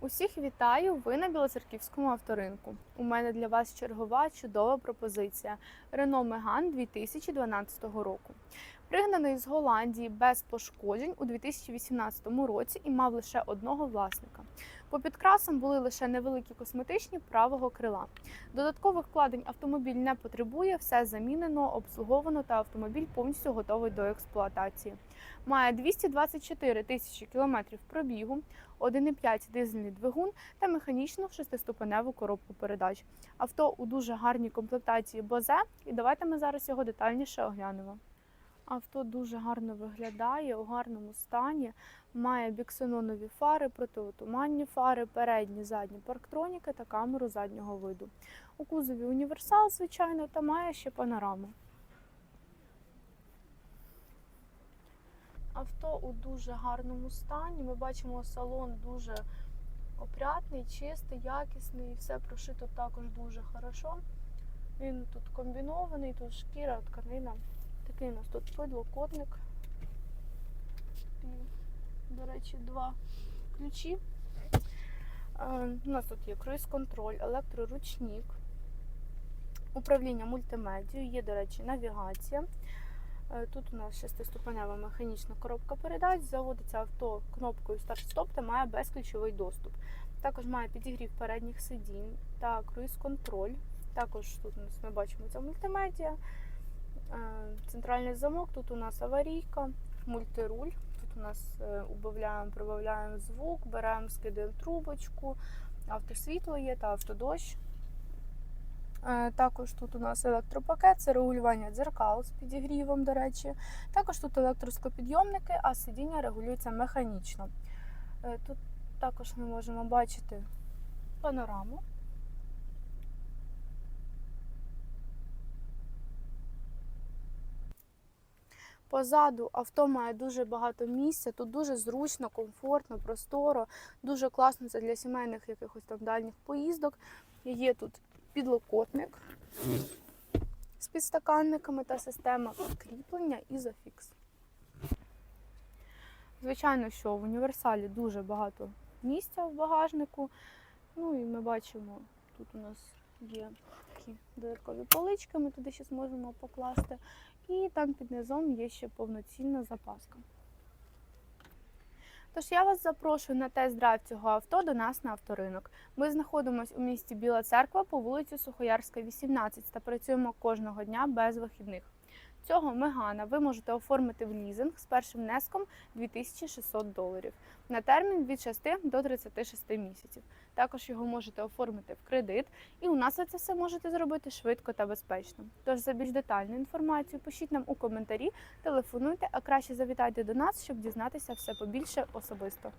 Усіх вітаю! Ви на Білоцерківському авторинку. У мене для вас чергова чудова пропозиція Renault Megane 2012 року. Пригнаний з Голландії без пошкоджень у 2018 році і мав лише одного власника. По підкрасам були лише невеликі косметичні правого крила. Додаткових вкладень автомобіль не потребує, все замінено, обслуговано та автомобіль повністю готовий до експлуатації. Має 224 тисячі кілометрів пробігу, 1,5 дизельний двигун та механічну шестиступеневу коробку передач. Авто у дуже гарній комплектації Бозе, і давайте ми зараз його детальніше оглянемо. Авто дуже гарно виглядає у гарному стані. Має біксенонові фари, протиотуманні фари, передні, задні парктроніки та камеру заднього виду. У кузові універсал, звичайно, та має ще панораму. Авто у дуже гарному стані. Ми бачимо салон дуже опрятний, чистий, якісний, все прошито також дуже хорошо. Він тут комбінований, тут шкіра, тканина. Такий у нас тут підлокотник. І, до речі, два ключі. У нас тут є круїз-контроль, електроручник, управління мультимедією, є, до речі, навігація. Е, Тут у нас шестиступенева механічна коробка передач. Заводиться авто кнопкою старт-стоп та має безключовий доступ. Також має підігрів передніх сидінь та круїз-контроль. Також тут у нас ми бачимо це мультимедіа, е, центральний замок, тут у нас аварійка, мультируль. Тут у нас е, убавляємо, прибавляємо звук, беремо, скидаємо трубочку, автосвітло є та автодощ. Е, Також тут у нас електропакет, це регулювання дзеркал з підігрівом, до речі. Також тут електроскопідйомники, а сидіння регулюється механічно. Е, Тут також ми можемо бачити панораму. Позаду авто має дуже багато місця, тут дуже зручно, комфортно, просторо, дуже класно це для сімейних якихось там дальніх поїздок. Є тут підлокотник з підстаканниками та система кріплення ізофікс. Звичайно, що в універсалі дуже багато місця в багажнику. Ну і ми бачимо, тут у нас є такі додаткові полички, ми туди ще зможемо покласти. І там під низом є ще повноцінна запаска. Тож я вас запрошую на тест-драйв цього авто до нас на авторинок. Ми знаходимося у місті Біла Церква по вулиці Сухоярська, 18 та працюємо кожного дня без вихідних. Цього мегана ви можете оформити в лізинг з першим внеском 2600 доларів на термін від 6 до 36 місяців. Також його можете оформити в кредит, і у нас ви це все можете зробити швидко та безпечно. Тож за більш детальну інформацію пишіть нам у коментарі, телефонуйте, а краще завітайте до нас, щоб дізнатися все побільше особисто.